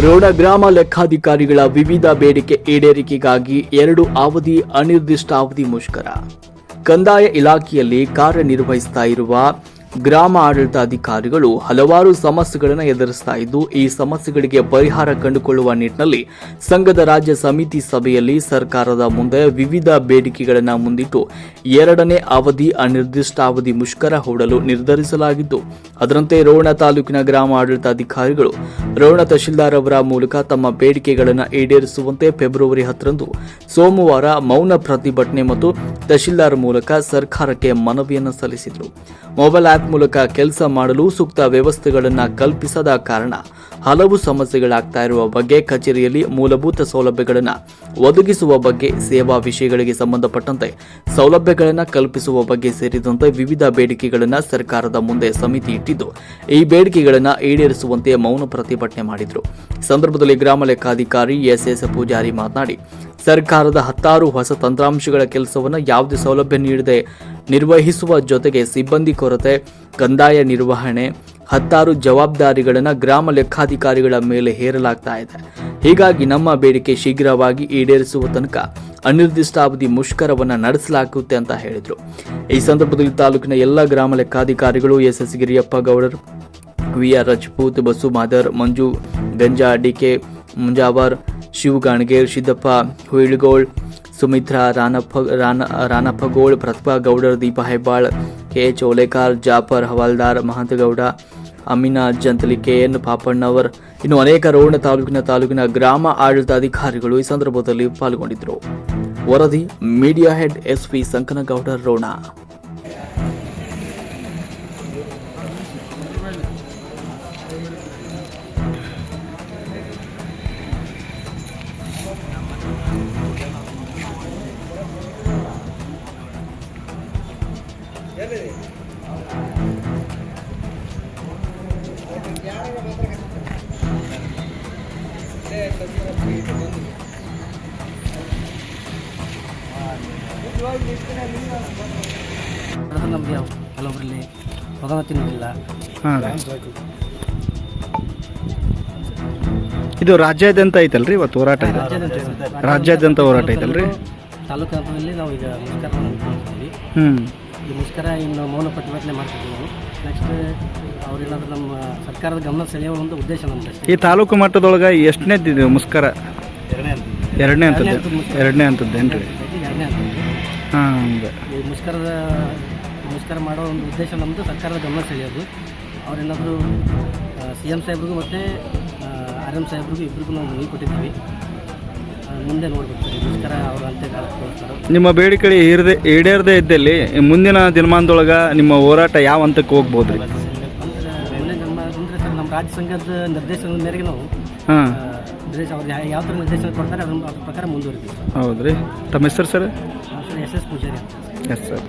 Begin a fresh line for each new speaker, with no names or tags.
ರೋಣ ಗ್ರಾಮ ಲೆಕ್ಕಾಧಿಕಾರಿಗಳ ವಿವಿಧ ಬೇಡಿಕೆ ಈಡೇರಿಕೆಗಾಗಿ ಎರಡು ಅವಧಿ ಅನಿರ್ದಿಷ್ಟಾವಧಿ ಮುಷ್ಕರ. ಕಂದಾಯ ಇಲಾಖೆಯಲ್ಲಿ ಕಾರ್ಯನಿರ್ವಹಿಸ್ತಾ ಇರುವ ಗ್ರಾಮ ಆಡಳಿತಾಧಿಕಾರಿಗಳು ಹಲವಾರು ಸಮಸ್ಯೆಗಳನ್ನು ಎದುರಿಸ್ತಾ ಇದ್ದು, ಈ ಸಮಸ್ಯೆಗಳಿಗೆ ಪರಿಹಾರ ಕಂಡುಕೊಳ್ಳುವ ನಿಟ್ಟಿನಲ್ಲಿ ಸಂಘದ ರಾಜ್ಯ ಸಮಿತಿ ಸಭೆಯಲ್ಲಿ ಸರ್ಕಾರದ ಮುಂದೆ ವಿವಿಧ ಬೇಡಿಕೆಗಳನ್ನು ಮುಂದಿಟ್ಟು, ಎರಡನೇ ಅವಧಿ ಅನಿರ್ದಿಷ್ಟಾವಧಿ ಮುಷ್ಕರ ಹೂಡಲು ನಿರ್ಧರಿಸಲಾಗಿದ್ದು, ಅದರಂತೆ ರೋಣ ತಾಲೂಕಿನ ಗ್ರಾಮ ಆಡಳಿತಾಧಿಕಾರಿಗಳು ರೋಣ ತಹಶೀಲ್ದಾರ್ ಅವರ ಮೂಲಕ ತಮ್ಮ ಬೇಡಿಕೆಗಳನ್ನು ಈಡೇರಿಸುವಂತೆ ಫೆಬ್ರವರಿ ಹತ್ತರಂದು ಸೋಮವಾರ ಮೌನ ಪ್ರತಿಭಟನೆ ಮತ್ತು ತಹಶೀಲ್ದಾರ್ ಮೂಲಕ ಸರ್ಕಾರಕ್ಕೆ ಮನವಿಯನ್ನು ಸಲ್ಲಿಸಿದರು. ಮೊಬೈಲ್ ಮೂಲಕ ಕೆಲಸ ಮಾಡಲು ಸೂಕ್ತ ವ್ಯವಸ್ಥೆಗಳನ್ನು ಕಲ್ಪಿಸದ ಕಾರಣ ಹಲವು ಸಮಸ್ಯೆಗಳಾಗ್ತಾ ಇರುವ ಬಗ್ಗೆ ಕಚೇರಿಯಲ್ಲಿ ಮೂಲಭೂತ ಸೌಲಭ್ಯಗಳನ್ನು ಒದಗಿಸುವ ಬಗ್ಗೆ, ಸೇವಾ ವಿಷಯಗಳಿಗೆ ಸಂಬಂಧಪಟ್ಟಂತೆ ಸೌಲಭ್ಯಗಳನ್ನು ಕಲ್ಪಿಸುವ ಬಗ್ಗೆ ಸೇರಿದಂತೆ ವಿವಿಧ ಬೇಡಿಕೆಗಳನ್ನು ಸರ್ಕಾರದ ಮುಂದೆ ಸಮಿತಿ ಇಟ್ಟಿದ್ದು, ಈ ಬೇಡಿಕೆಗಳನ್ನು ಈಡೇರಿಸುವಂತೆ ಮೌನ ಪ್ರತಿಭಟನೆ ಮಾಡಿದರು. ಸಂದರ್ಭದಲ್ಲಿ ಗ್ರಾಮ ಲೆಕ್ಕಾಧಿಕಾರಿ ಎಸ್ ಎಸ್ ಪೂಜಾರಿ ಮಾತನಾಡಿ ಸರ್ಕಾರದ ಹತ್ತಾರು ಹೊಸ ತಂತ್ರಾಂಶಗಳ ಕೆಲಸವನ್ನು ಯಾವುದೇ ಸೌಲಭ್ಯ ನೀಡದೆ ನಿರ್ವಹಿಸುವ ಜೊತೆಗೆ ಸಿಬ್ಬಂದಿ ಕೊರತೆ, ಕಂದಾಯ ನಿರ್ವಹಣೆ, ಹತ್ತಾರು ಜವಾಬ್ದಾರಿಗಳನ್ನು ಗ್ರಾಮ ಲೆಕ್ಕಾಧಿಕಾರಿಗಳ ಮೇಲೆ ಹೇರಲಾಗ್ತಾ ಇದೆ. ಹೀಗಾಗಿ ನಮ್ಮ ಬೇಡಿಕೆ ಶೀಘ್ರವಾಗಿ ಈಡೇರಿಸುವ ತನಕ ಅನಿರ್ದಿಷ್ಟಾವಧಿ ಮುಷ್ಕರವನ್ನು ನಡೆಸಲಾಗುತ್ತೆ ಅಂತ ಹೇಳಿದರು. ಈ ಸಂದರ್ಭದಲ್ಲಿ ತಾಲೂಕಿನ ಎಲ್ಲ ಗ್ರಾಮ ಲೆಕ್ಕಾಧಿಕಾರಿಗಳು S S Giriyappa Gowdar V R Rajput, Basu Madar, Manju Ganja, DK Munjavar Shiv Ganager Siddappa Huilgol, Sumitra, Ranappa, Rana, Ranappagol, Pratibha Gowdar, Deepa Hebbal, K H Olekar, Jafar Hawaldar, Mahantagouda, Amina Jantali K N Papannavar. ಇನ್ನು ಅನೇಕ ರೋಣ ತಾಲೂಕಿನ ತಾಲೂಕಿನ ಗ್ರಾಮ ಆಡಳಿತಾಧಿಕಾರಿಗಳು ಈ ಸಂದರ್ಭದಲ್ಲಿ ಪಾಲ್ಗೊಂಡಿದ್ದರು. ವರದಿ media head S V Sankanagoudar Ron.
ನಮಗೆ
ಇದು ರಾಜ್ಯಾದ್ಯಂತ ಐತಲ್ರಿ ಇವತ್ತು ಹೋರಾಟ ಇದೆ? ರಾಜ್ಯಾದ್ಯಂತ ಹೋರಾಟ ಐತಲ್ರಿ?
ತಾಲೂಕು ಹಂತದಲ್ಲಿ ನಾವು ಈಗ
ಹ್ಞೂ
ಈ ಮುಷ್ಕರ ಇನ್ನು ಮೌನ ಪ್ರತಿಭಟನೆ ಮಾಡ್ತಿದ್ದೀವಿ ನಾವು. ನೆಕ್ಸ್ಟ್ ಅವರೇನಾದ್ರೂ ನಮ್ಮ ಸರ್ಕಾರದ ಗಮನ ಸೆಳೆಯುವ ಒಂದು ಉದ್ದೇಶ ನಮ್ಮದು
ಈ ತಾಲೂಕು ಮಟ್ಟದೊಳಗೆ ಎಷ್ಟನೇದ್ದು ಮುಸ್ಕರ ಎರಡನೇ ಅಂತದ್ದು ಎರಡನೇ ಅಂತದ್ದು ಏನು ರೀ
ಎರಡನೇ
ಹಾಂ ಹಂಗೆ.
ಈ ಮುಷ್ಕರದ ಮುಷ್ಕರ ಮಾಡೋ ಒಂದು ಉದ್ದೇಶ ನಮ್ಮದು ಸರ್ಕಾರದ ಗಮನ ಸೆಳೆಯೋದು. ಅವರೇನಾದರೂ ಸಿ ಎಂ ಸಾಹೇಬ್ರಿಗೂ ಮತ್ತು ಆರ್ ಎಂ ಸಾಹೇಬ್ರಿಗೂ ಇಬ್ಬರಿಗೂ ನಾವು ಮನವಿ ಕೊಟ್ಟಿದ್ದೀವಿ. ಮುಂದೆ ನೋಡ್ಬೇಕು ಸರ್.
ನಿಮ್ಮ ಬೇಡಿಕೆ ಈಡದೆ ಈಡೇರದೇ ಇದ್ದಲ್ಲಿ ಮುಂದಿನ ದಿನಮಾನದೊಳಗೆ ನಿಮ್ಮ ಹೋರಾಟ ಯಾವ ಹಂತಕ್ಕೆ ಹೋಗ್ಬೋದು ರೀ
ಅಂದ್ರೆ ಎರಡನೇ ಜನ್ಮ ಅಂದರೆ ಸರ್ ನಮ್ಮ ರಾಜ್ಯ ಸಂಘದ ನಿರ್ದೇಶನದ ಮೇರೆಗೆ ನಾವು
ಹಾಂ.
ಆ, ನಿರ್ದೇಶ ಅವ್ರು ಯಾವ ಯಾವ ಥರ ನಿರ್ದೇಶನ ಕೊಡ್ತಾರೆ ಅದ್ರ ಅದ್ರ ಪ್ರಕಾರ ಮುಂದುವರಿತೀವಿ.
ಹೌದು ರೀ ತಮ್ಮ ಹೆಸರು sir?
Sir S S Pujari ಅಂತ.
Yes sir.